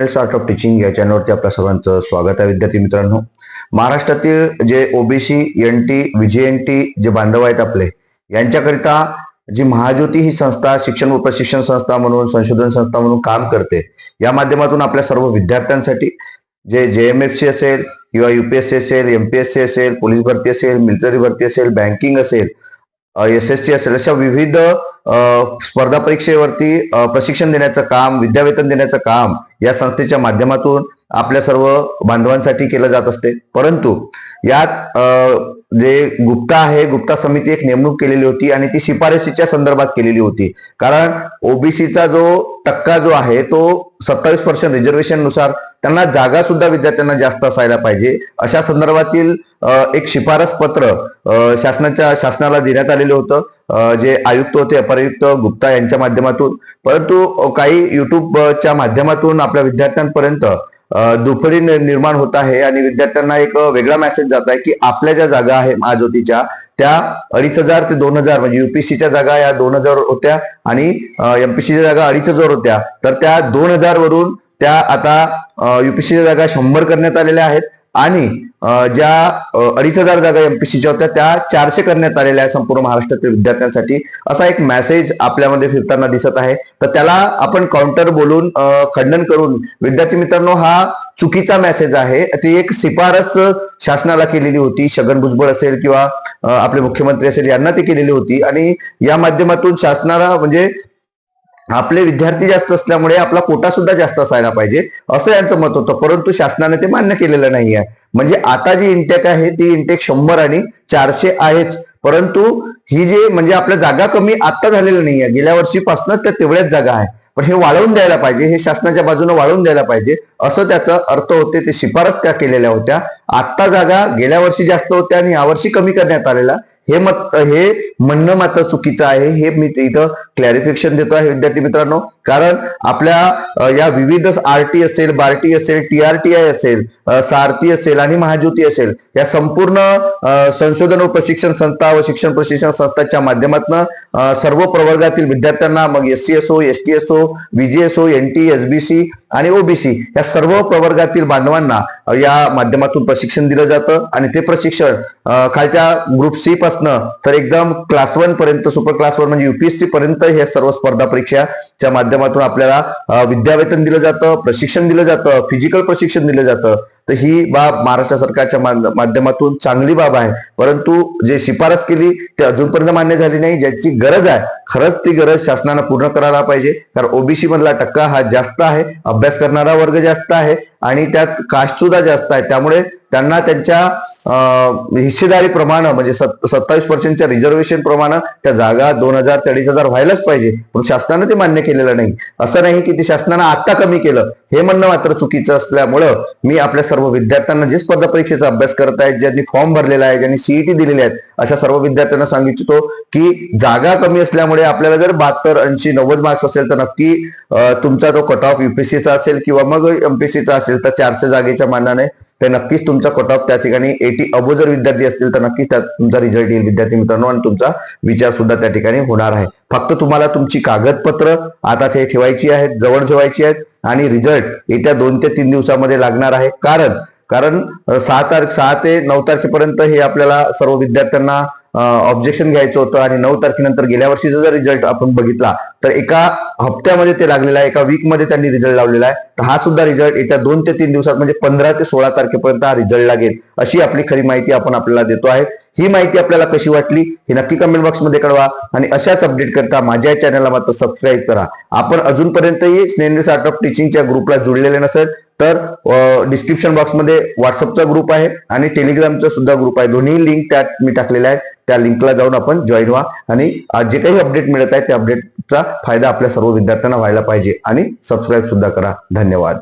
Art of teaching या चॅनलवरती आपल्या सर्वांचं स्वागत आहे. विद्यार्थी मित्रांनो महाराष्ट्रातील जे OBC N T N T जे बांधव आहेत आपले यांच्याकरिता जी महाज्योती ही संस्था शिक्षण व प्रशिक्षण संस्था म्हणून संशोधन संस्था म्हणून काम करते या माध्यमातून आपल्या सर्व विद्यार्थ्यांसाठी जे जे एम एफ सी असेल किंवा युपीएससी असेल एमपीएससी असेल पोलीस भरती असेल मिलिटरी भरती असेल बँकिंग असेल एस एस सी असेल अशा विविध स्पर्धा परीक्षेवरती प्रशिक्षण देण्याचं काम विद्यावेतन देण्याचं काम या संस्थेच्या माध्यमातून आपल्या सर्व बांधवांसाठी केलं जात असते. परंतु यात जे गुप्ता आहे गुप्ता समिती एक नेमणूक केलेली होती आणि ती शिफारशीच्या संदर्भात केलेली होती. कारण ओबीसीचा जो टक्का जो आहे तो सत्तावीस पर्सेंट रिझर्वेशननुसार त्यांना जागा सुद्धा विद्यार्थ्यांना जास्त असायला पाहिजे. अशा संदर्भातील एक शिफारस पत्र शासनाच्या शासनाला देण्यात आलेलं होतं. जे आयुक्त होते अपरायुक्त गुप्ता यांच्या माध्यमातून. परंतु काही युट्यूबच्या माध्यमातून आपल्या विद्यार्थ्यांपर्यंत अ, दुफरी निर्माण होत आहे आणि विद्यार्थ्यांना एक वेगळा मेसेज जात आहे की आपल्या ज्या जागा आहे महाज्योतीच्या त्या अडीच हजार ते दोन हजार म्हणजे युपीसीच्या जागा या दोन हजार होत्या आणि एमपीसीच्या जागा अडीच हजार होत्या. तर त्या दोन हजार वरून त्या आता युपीएससीच्या जागा शंभर करण्यात आलेल्या आहेत. आणि ज्या अडीच हजार जागा एमपीसीच्या होत्या त्या चारशे करण्यात आलेल्या आहेत संपूर्ण महाराष्ट्रातील विद्यार्थ्यांसाठी. असा एक मेसेज आपल्यामध्ये फिरताना दिसत आहे. तर त्याला आपण काउंटर बोलून खंडन करून विद्यार्थी मित्रांनो हा चुकीचा मेसेज आहे. ती एक शिफारस शासनाला केलेली होती. छगन भुजबळ असेल किंवा आपले मुख्यमंत्री असेल यांना ती केलेली होती. आणि या माध्यमातून शासनाला म्हणजे आपले विद्यार्थी जास्त असल्यामुळे आपला कोटा सुद्धा जास्त असायला पाहिजे. असं यांचं मत होतं परंतु शासनाने ते मान्य केलेलं नाही आहे. म्हणजे आता जी इंटेक आहे ती इंटेक शंभर आणि चारशे आहेच. परंतु ही जी म्हणजे आपल्या जागा कमी आता झालेलं नाही आहे गेल्या वर्षीपासूनच त्या तेवढ्याच जागा आहे. पण हे वाढवून द्यायला पाहिजे हे शासनाच्या बाजूने वाढवून द्यायला पाहिजे असं त्याचा अर्थ होते ते शिफारस त्या केलेल्या होत्या. आत्ता जागा गेल्या वर्षी जास्त होत्या आणि यावर्षी कमी करण्यात आलेला हे मत हे म्हणणं मात्र चुकीचं आहे. हे मी इथं क्लॅरिफिकेशन देतो आहे विद्यार्थी मित्रांनो. कारण आपल्या या विविध आरटी असेल बार्टी असेल टीआरटीआय असेल सारथी असेल आणि महाज्योती असेल या संपूर्ण संशोधन व प्रशिक्षण संस्था व शिक्षण प्रशिक्षण संस्थांच्या माध्यमातून सर्व प्रवर्गातील विद्यार्थ्यांना मग एस सी एसओ एस टी एसओ विजीएसओ एन टी एसबीसी आणि ओबीसी या सर्व प्रवर्गातील बांधवांना या माध्यमातून प्रशिक्षण दिलं जातं. आणि ते प्रशिक्षण खालच्या ग्रुप सी पासनं तर एकदम क्लास वन पर्यंत सुपर क्लास वन म्हणजे युपीएससी पर्यंत हे सर्व स्पर्धा परीक्षाच्या माध्यमातून आपल्याला विद्यावेतन दिलं जातं प्रशिक्षण दिलं जातं फिजिकल प्रशिक्षण दिलं जातं. तर ही बाब महाराष्ट्र सरकारच्या माध्यमातून चांगली बाब आहे. परंतु जे शिफारस केली ते अजूनपर्यंत मान्य झाली नाही. ज्याची गरज आहे खरंच ती गरज शासनानं पूर्ण करायला पाहिजे. कारण ओबीसी मधला टक्का हा जास्त आहे अभ्यास करणारा वर्ग जास्त आहे आणि त्यात कास्ट सुद्धा जास्त आहे. त्यामुळे त्यांना त्यांच्या हिस्सेदारी प्रमाण म्हणजे सत्तावीस पर्सेंटच्या रिझर्वेशन प्रमाण त्या जागा दोन हजार ते अडीच हजार व्हायलाच पाहिजे. पण शासनानं ते मान्य केलेलं नाही. असं नाही की ते शासनानं आता कमी केलं. हे म्हणणं मात्र चुकीचं असल्यामुळं मी आपल्या सर्व विद्यार्थ्यांना जे स्पर्धा परीक्षेचा अभ्यास करत आहेत ज्यांनी फॉर्म भरलेला आहे ज्यांनी सीईटी दिलेली आहेत अशा सर्व विद्यार्थ्यांना सांगिततो की जागा कमी असल्यामुळे आपल्याला जर बहात्तर ऐंशी नव्वद मार्क्स असेल तर नक्की तुमचा तो कट ऑफ युपीएससीचा असेल किंवा मग एमपीएससीचा असेल तर चारशे जागेच्या मानाने तर नक्कीच तुमचा कट ऑफ त्या ठिकाणी एटी अबो जर विद्यार्थी असतील तर नक्कीच त्यात तुमचा रिझल्ट येईल विद्यार्थी मित्रांनो आणि तुमचा विचार सुद्धा त्या ठिकाणी होणार आहे. फक्त तुम्हाला तुमची कागदपत्र आता ते ठेवायची आहेत जवळ ठेवायची आहेत आणि रिझल्ट येत्या दोन ते तीन दिवसामध्ये लागणार आहे. कारण कारण सहा तारीख सहा ते नऊ तारखेपर्यंत हे आपल्याला सर्व विद्यार्थ्यांना ऑब्जेक्शन घ्यायचं होतं आणि नऊ तारखेनंतर गेल्या वर्षीचा जर रिझल्ट आपण बघितला तर एका हप्त्यामध्ये ते लागलेला आहे एका वीकमध्ये त्यांनी रिझल्ट लावलेला आहे. तर हा सुद्धा रिझल्ट येत्या दोन ते तीन दिवसात म्हणजे पंधरा ते सोळा तारखेपर्यंत हा रिझल्ट लागेल अशी आपली खरी माहिती आपण आपल्याला देतो आहे. ही माहिती आपल्याला कशी वाटली हे नक्की कमेंट बॉक्समध्ये कळवा आणि अशाच अपडेट करता माझ्या चॅनलला मात्र सबस्क्राईब करा. आपण अजूनपर्यंतही स्नेहनेस आर्ट ऑफ टीचिंगच्या ग्रुपला जुळलेले नसेल तर डिस्क्रिप्शन बॉक्समध्ये व्हॉट्सअपचा ग्रुप आहे आणि टेलिग्रामचा सुद्धा ग्रुप आहे. दोन्ही लिंक त्यात मी टाकलेल्या आहेत. त्या लिंकला जाऊन आपण जॉईन व्हा आणि जे काही अपडेट मिळत आहे त्या अपडेटचा फायदा आपल्या सर्व विद्यार्थ्यांना व्हायला पाहिजे. आणि सबस्क्राईब सुद्धा करा. धन्यवाद.